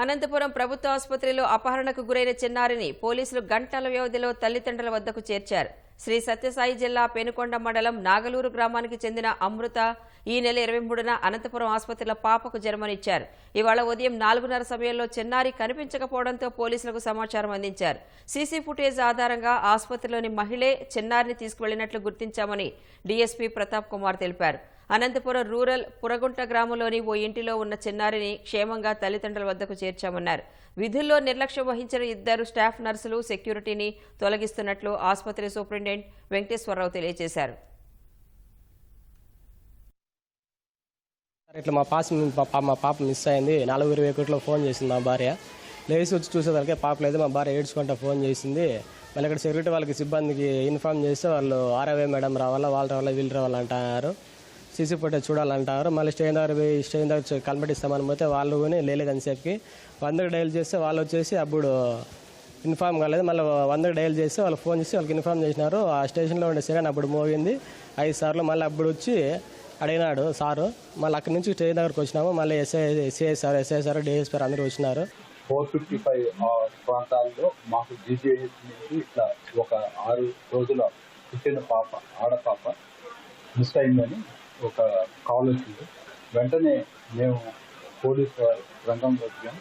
అనంతపురం ప్రభుత్వ ఆసుపత్రిలో అపహరణకు గురైన చిన్నారిని పోలీసులు గంటల వ్యవధిలో తల్లిదండ్రుల వద్దకు చేర్చారు. శ్రీ సత్యసాయి జిల్లా పెనుకొండ మండలం నాగలూరు గ్రామానికి చెందిన అమృత ఈ నెల ఇరవై మూడున అనంతపురం ఆసుపత్రిలో పాపకు జన్మనిచ్చారు. ఇవాళ ఉదయం నాలుగున్నర సమయంలో చిన్నారి కనిపించకపోవడంతో పోలీసులకు సమాచారం అందించారు. సీసీ ఫుటేజ్ ఆధారంగా ఆసుపత్రిలోని మహిళే చిన్నారిని తీసుకువెళ్ళినట్లు గుర్తించామని డీఎస్పీ ప్రతాప్ కుమార్ తెలిపారు. అనంతపురం రూరల్ పురగుంట గ్రామంలోని ఓ ఇంటిలో ఉన్న చిన్నారిని క్షేమంగా తల్లిదండ్రుల వద్దకు చేర్చామన్నారు. విధుల్లో నిర్లక్ష్యం వహించిన ఇద్దరు స్టాఫ్ నర్సులు సెక్యూరిటీని తొలగిస్తున్నట్లు ఆసుపత్రి సూపరింటెండెంట్ వెంకటేశ్వరరావు తెలియజేశారు. ఇట్లా మా పాస్ మా పాప మిస్ అయింది. నాలుగు ఇరవై ఒకటిలో ఫోన్ చేసింది మా భార్య. లేచి వచ్చి చూసేసరికి పాప లేదు మా భార్య ఏడ్చుకుంటా ఫోన్ చేసింది. మళ్ళీ ఇక్కడ సెక్యూరిటీ వాళ్ళకి సిబ్బందికి ఇన్ఫామ్ చేస్తే వాళ్ళు ఆర్ఐవై మేడం రావాలా వాళ్ళు రావాలా వీళ్ళు రావాలంటారు సీసీ ఫుటేజ్ చూడాలంటారు. మళ్ళీ స్టేషన్ దగ్గర పోయి స్టేషన్ దగ్గర చూ- కనిపెట్టిస్తామని పోతే వాళ్ళు కూడా లేలేదని చెప్పి వందకు డైల్ చేస్తే వాళ్ళు వచ్చేసి అప్పుడు ఇన్ఫామ్ కాలేదు. మళ్ళీ వందకు డైల్ చేస్తే వాళ్ళు ఫోన్ చేసి వాళ్ళకి ఇన్ఫామ్ చేసినారు. ఆ స్టేషన్లో ఉండే సెకండ్ అప్పుడు మోగింది ఐదు సార్లు మళ్ళీ అప్పుడు వచ్చి అడిగినాడు సారు. మళ్ళీ అక్కడి నుంచి స్టేషన్ దగ్గరకు వచ్చినాము. మళ్ళీ SI CI sir SI sir DS sir అందరూ వచ్చినారు. ఫోర్ ఫిఫ్టీ ఫైవ్ ప్రాంతాల్లో మాకు జీజేఎస్ నుంచి ఇట్లా ఒక ఆరు రోజుల పుట్టిన పాప ఆడపాప మిస్ అయిందని ఒక కాల్ వచ్చింది. వెంటనే మేము పోలీస్ రంగంలో వచ్చాము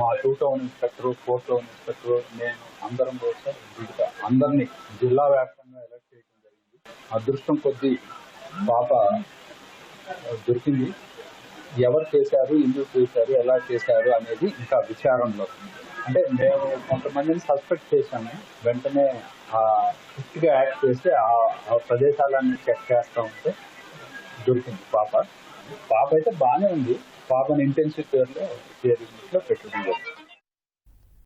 మా two town inspector four town inspector నేను అందరం కూడా అందరినీ జిల్లా వ్యాప్తంగా ఎలక్ట్ చేయడం జరిగింది. అదృష్టం కొద్దీ పాప దొరికింది. ఎవరు చేశారు ఎందుకు చేశారు ఎలా చేశారు అనేది ఇంకా విచారంలో అంటే మేము కొంతమందిని సస్పెక్ట్ చేశాము. వెంటనే ఆ గా యాక్ట్ చేస్తే ఆ ప్రదేశాలన్నీ చెక్ చేస్తూ ఉంటే దొరికింది పాప. పాప అయితే బాగానే ఉంది. పాపని ఇంటెన్సివ్ కేర్లో కేర్ యూనిట్లో పెట్టడం జరిగింది.